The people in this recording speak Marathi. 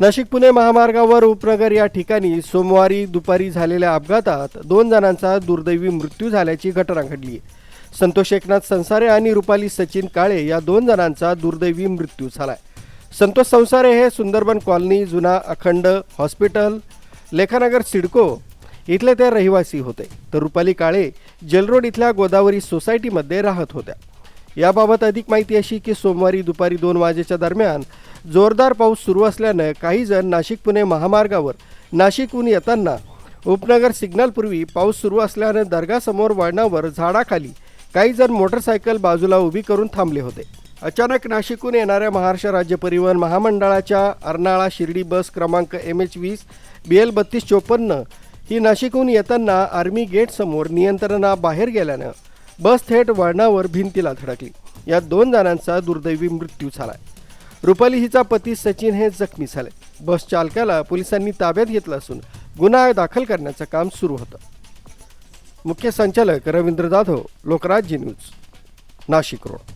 नाशिक पुणे महामार्गावर उपनगर या ठिकाणी सोमवारी दुपारी झालेल्या अपघातात दोन जणांचा दुर्दैवी मृत्यू झाल्याची घटना घडली. आहे संतोष एकनाथ संसारे आणि रुपाली सचिन काळे या दोन जणांचा दुर्दैवी मृत्यू झालाय. संतोष संसारे हे सुंदरबन कॉलनी जुना अखंड हॉस्पिटल लेखानगर सिडको इथले ते रहिवासी होते. तर रुपाली काळे जलरोड इथल्या गोदावरी सोसायटीमध्ये राहत होत्या. याबाबत अधिक माहिती अशी की सोमवारी दुपारी दोन वाजेच्या दरम्यान जोरदार पाऊस सुरू असल्यानं काही जण नाशिक पुणे महामार्गावर नाशिकहून येताना उपनगर सिग्नलपूर्वी पाऊस सुरू असल्यानं दर्गासमोर वळणावर झाडाखाली काही जण मोटरसायकल बाजूला उभी करून थांबले होते. अचानक नाशिकहून येणाऱ्या महाराष्ट्र राज्य परिवहन महामंडळाच्या अर्नाळा शिर्डी बस क्रमांक एम एच वीस बी एल बत्तीस चोपन्न ही नाशिकहून येताना आर्मी गेटसमोर नियंत्रणाबाहेर गेल्यानं बस थेट वळणावर भिंतीला धडकली. यात दोन जणांचा दुर्दैवी मृत्यू झालाय. रुपाली हिचा पती सचिन हे जखमी झाले. बस चालकाला पोलिसांनी ताब्यात घेतलं असून गुन्हा दाखल करण्याचं काम सुरू होतं. मुख्य संचालक रवींद्र जाधव लोकराज्य न्यूज नाशिक रोड.